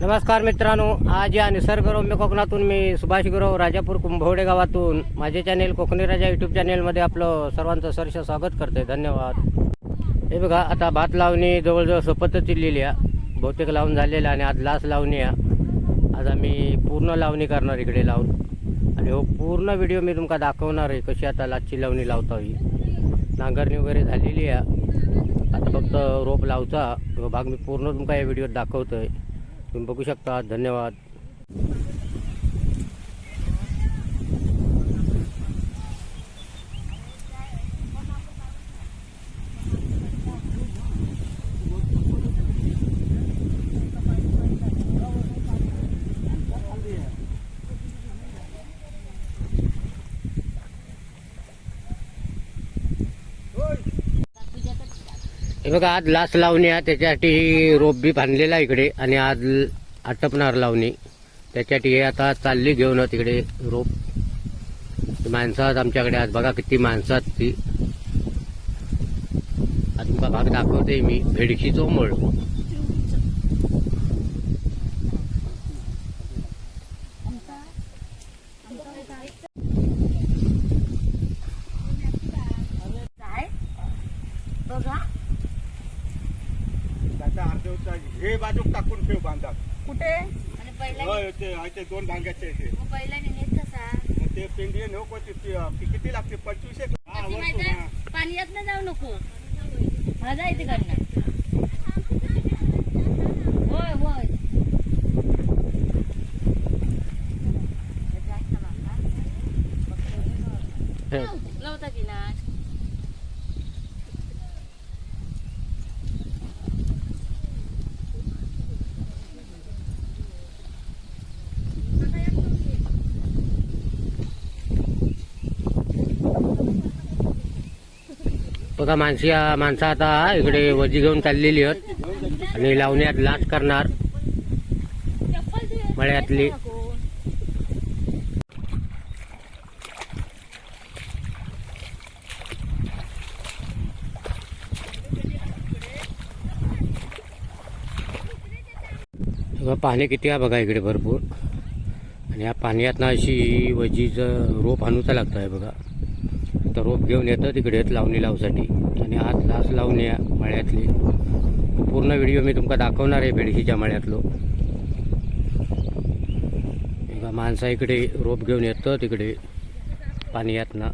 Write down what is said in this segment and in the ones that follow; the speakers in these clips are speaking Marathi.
नमस्कार मित्रांनो आज या निसर्गरम्य कोकणातून मी सुभाष गुरव राजापूर कुंभवडे गावातून माझे चॅनेल कोकणी राजा यूट्यूब चॅनेलमध्ये आपलं सर्वांचं सरस स्वागत करते धन्यवाद. हे बघा आता भात लावणी जवळजवळ सोपत चिरलेली आहे. बहुतेक लावून झालेलं आहे आणि आज लास्ट लावणी आहे. आज आम्ही पूर्ण लावणी करणार इकडे लावून. आणि हो पूर्ण व्हिडिओ मी तुमका दाखवणार आहे कशी आता लाचची लावणी लावता ही. नांगरणी वगैरे झालेली आहे. आता फक्त रोप लावचा. भाग मी पूर्ण तुमका या व्हिडिओत दाखवतो आहे तुम्ही बघू शकता. धन्यवाद. हे बघा आज लास लावणी आहे त्याच्यासाठी रोप बी बांधलेला आहे इकडे. आणि आज आटपणार लावणी. त्याच्यासाठी हे आता चालली घेऊन तिकडे रोप. माणसं आहेत आमच्याकडे आज. बघा किती माणसं आहेत ती. आज तुमका भाग दाखवते मी. भेडशी चोमळ. बघा. हे बाजूक टाकून ठेव बांधा कुठे? आणि पहिला होय, ते आहे ते दोन भांग्याचे आहे ते. मग पहिला नेत कसा? मग ते पेंडिये नेऊ ते- ते, किती लागते? पंचवीस एक. हा, माहिती हा. पाण्यात ना जाऊ नको. माझा इथे करणार होय होय लावता की ना बघा माणसी माणसं आता इकडे वजी घेऊन चाललेली आहेत. आणि लावण्यात लाच करणार. मळ्यातली. बघा पाणी किती आहे बघा इकडे भरपूर. आणि या पाण्यात ना अशी वजीचं रोप आणूचं लागतं आहे बघा. तर रोप घेऊन येतं तिकडे लावणी लावसाठी. आणि आज लास लावणी आहे मळ्यातली. पूर्ण व्हिडिओ मी तुमका दाखवणार आहे बेडशीच्या मळ्यातलो. माणसा इकडे रोप घेऊन येतं तिकडे पाण्यात ना.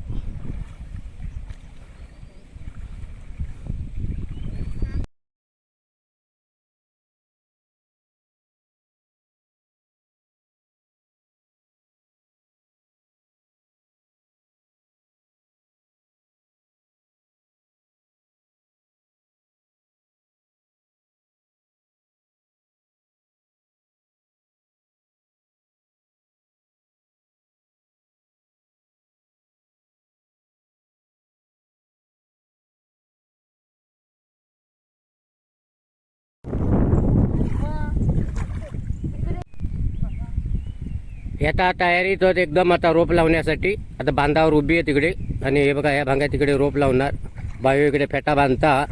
येता तयारीत होत एकदम आता रोप लावण्यासाठी आता बांधावर उभी आहे तिकडे. आणि हे बघा या भांग्या तिकडे रोप लावणार. बायो इकडे फेटा बांधता.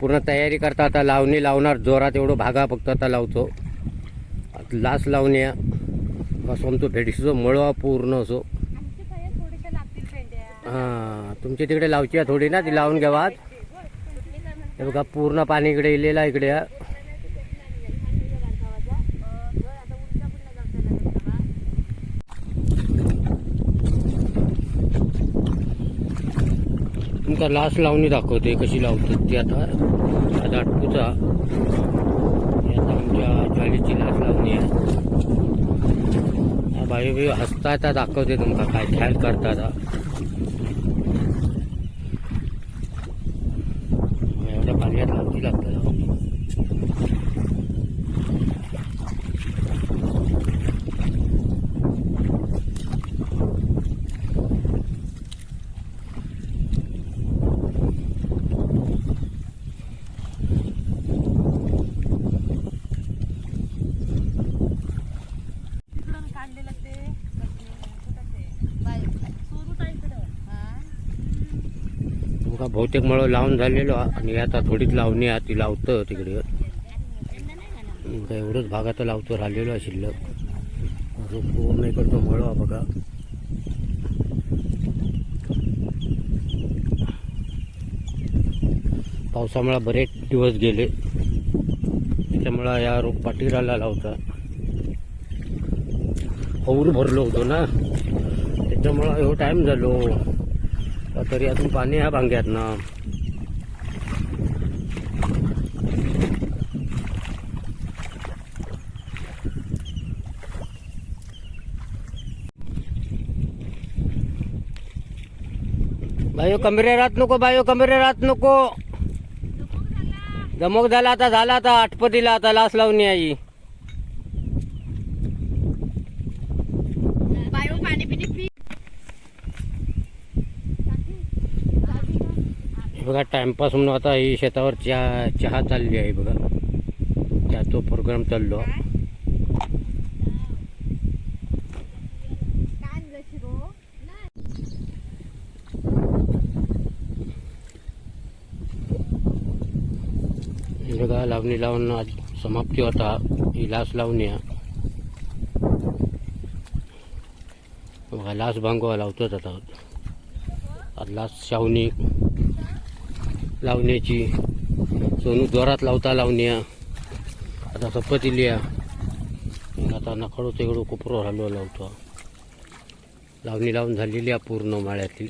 पूर्ण तयारी करता आता लावणी लावणार. जोरात एवढं भागा फक्त आता लावतो. लास्ट लावणी बसून तो भेडशीचो मळवा पूर्ण असो. हां तुमची तिकडे लावची थोडी ना ती लावून घ्यावा हे बघा पूर्ण पाणी इकडे इलेला इकडे आहे. तुमका लास्ट लावणी दाखवते कशी लावतात ती आता. आता आता आमच्या चाळीची लास्ट लावणी आहे. या बाई बाई हसता दाखवते तुमका काय ख्याल करता आता एवढ्या पाण्यात लावती लागतं लावणी. काढलेलं ते बाय सुरू इकडं हा तुमका बहुतेक मळ लावून झालेलो. आणि आता थोडीच लावणी आहे ती लावतं तिकडे. एवढंच भागात लावतो राहिलेलो आहे शिल्लक. रोप पूर्ण इकडचं मळो हा बघा. पावसामुळे बरेच दिवस गेले. त्याच्यामुळं या रोप पाटीराला लावता. और भरलो होतो ना. त्याच्यामुळं एवढं टाईम झालो. तरी अजून पाणी आहे भांग्यात ना बायो कमरे राहत नको बायो कमरे राहत नको. दमक झाला आता झाला आता आठपतीला आता लास लावणी आई बायो पाणी पिणी पी हे बघा टाइमपास म्हणून आता ही शेतावर चहा चहा चालली आहे बघा. चहाचा प्रोग्राम चाललो. बघा लावणी लावून आज समाप्ती होता. ही लास लावणी बघा लास भांगवा लावतोच आता. आज लास शावणी लावण्याची. सोनू जोरात लावता लावण्या. आता सपत लिया आता नखडो तिकडं कुपरो हलवा लावतो. लावणी लावून झालेली आहे पूर्ण माळ्यातली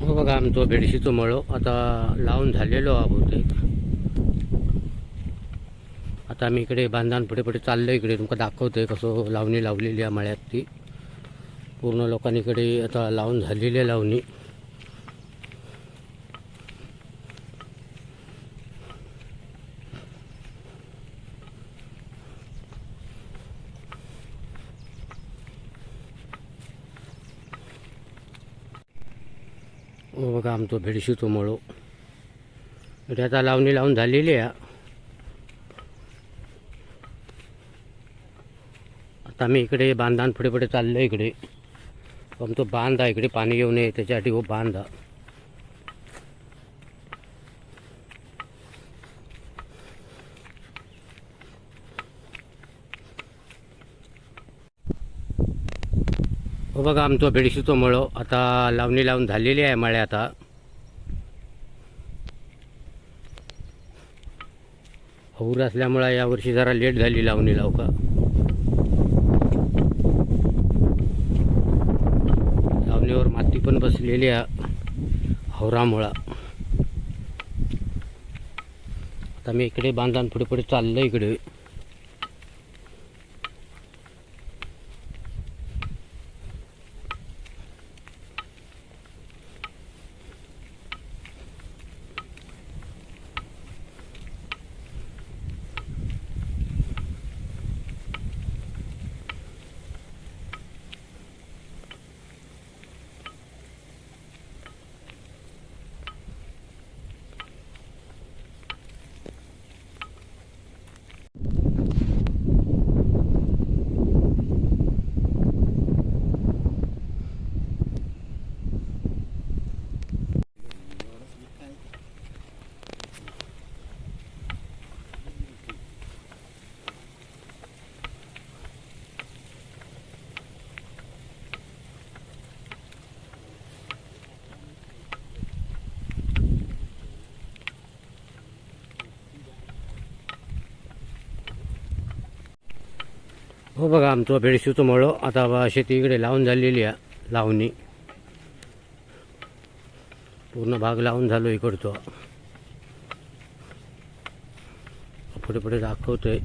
हो बघा आमचं बेडशीचं मळो. आता लावून झालेलो आहोत आता आम्ही इकडे बांधान पुढे पुढे चाललो इकडे. तुमका दाखवतोय कसं लावणी लावलेली आहे मळ्यात ती. पूर्ण लोकांनी इकडे आता लावून झालेली आहे लावणी. हो बघा आमचं तो मळो इकडे आता लावणी लावून झालेली आहे. आता आम्ही इकडे बांधान पुढे पुढे चाललो इकडे. आमचं बांध आहे इकडे पाणी येऊ नये त्याच्यासाठी हो बांध आहे. हो बघा आमचं बेडशीचं मळो आता लावणी लावून झालेली आहे मळे आता. हौर असल्यामुळं यावर्षी जरा लेट झाली लावणी लाव का लावणीवर माती पण बसलेली आहे हौरामुळा. आता मी इकडे बांधान पुढे पुढे चाललो इकडे. हो बघा आमचं बेडशीवचं मळं आता शेती इकडे लावून झालेली आहे लावणी. पूर्ण भाग लावून झालो इकडचं. पुढे पुढे दाखवतोय.